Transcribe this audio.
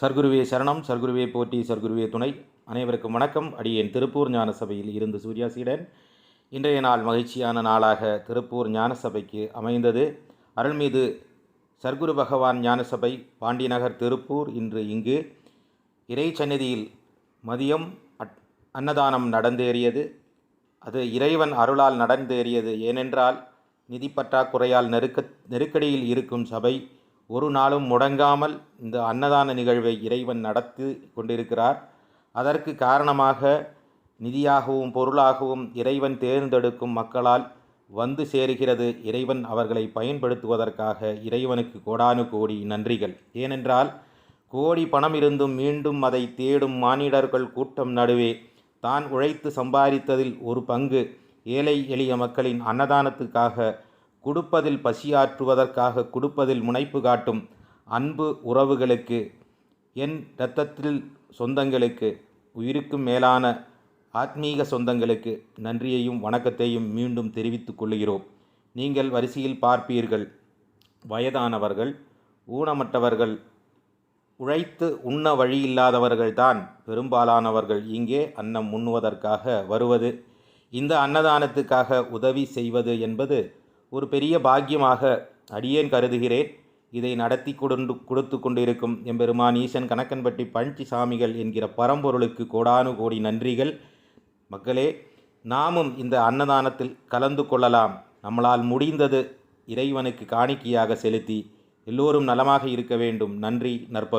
சர்க்குருவே சரணம் சர்க்குருவே போற்றி சர்க்குருவே துணை. அனைவருக்கும் வணக்கம். அடியேன் திருப்பூர் ஞான சபையில் இருந்து சூர்யாசீடன் இன்றைய நாள் மகிழ்ச்சியான நாளாக திருப்பூர் ஞான சபைக்கு அமைந்தது அருள்மீது சர்க்குரு பகவான் ஞான சபை பாண்டிநகர் திருப்பூர் இன்று இங்கு. இறை சந்நிதியில் மதியம் அன்னதானம் நடந்தேறியது. அது இறைவன் அருளால் நடந்தேறியது. ஏனென்றால் நிதி பற்றாக்குறையால் நெருக்க நெருக்கடியில் இருக்கும் சபை. ஒரு நாளும் முடங்காமல் இந்த அன்னதான நிகழ்வை இறைவன் நடத்தி கொண்டிருக்கிறார். அதற்கு காரணமாக நிதியாகவும் பொருளாகவும் இறைவன் தேர்ந்தெடுக்கும் மக்களால் வந்து சேருகிறது இறைவன் அவர்களை பயன்படுத்துவதற்காக இறைவனுக்கு கோடானு கோடி நன்றிகள். ஏனென்றால் கோடி பணம் இருந்தும் மீண்டும் அதை தேடும் மானிடர்கள் கூட்டம் நடுவே தான் உழைத்து சம்பாதித்ததில் ஒரு பங்கு ஏழை எளிய மக்களின் அன்னதானத்துக்காக கொடுப்பதில் பசியாற்றுவதற்காக கொடுப்பதில் முனைப்பு காட்டும் அன்பு உறவுகளுக்கு என் இரத்தத்தில் சொந்தங்களுக்கு உயிருக்கும் மேலான ஆத்மீக சொந்தங்களுக்கு நன்றியையும் வணக்கத்தையும் மீண்டும் தெரிவித்துக் கொள்கிறோம். நீங்கள் வரிசையில் பார்ப்பீர்கள். வயதானவர்கள் ஊனமற்றவர்கள் உழைத்து உண்ண வழியில்லாதவர்கள்தான் பெரும்பாலானவர்கள் இங்கே அன்னம் உண்ணுவதற்காக வருவது. இந்த அன்னதானத்துக்காக உதவி செய்வது என்பது ஒரு பெரிய பாக்கியமாக அடியேன் கருதுகிறேன். இதை நடத்தி கொண்டு கொடுத்து கொண்டிருக்கும் எம்பெருமான் ஈசன் கணக்கன்பட்டி பழனிசாமிகள் என்கிற பரம்பொருளுக்கு கோடானு கோடி நன்றிகள். மக்களே நாமும் இந்த அன்னதானத்தில் கலந்து கொள்ளலாம். நம்மளால் முடிந்தது இறைவனுக்கு காணிக்கையாக செலுத்தி எல்லோரும் நலமாக இருக்க வேண்டும். நன்றி நற்பவி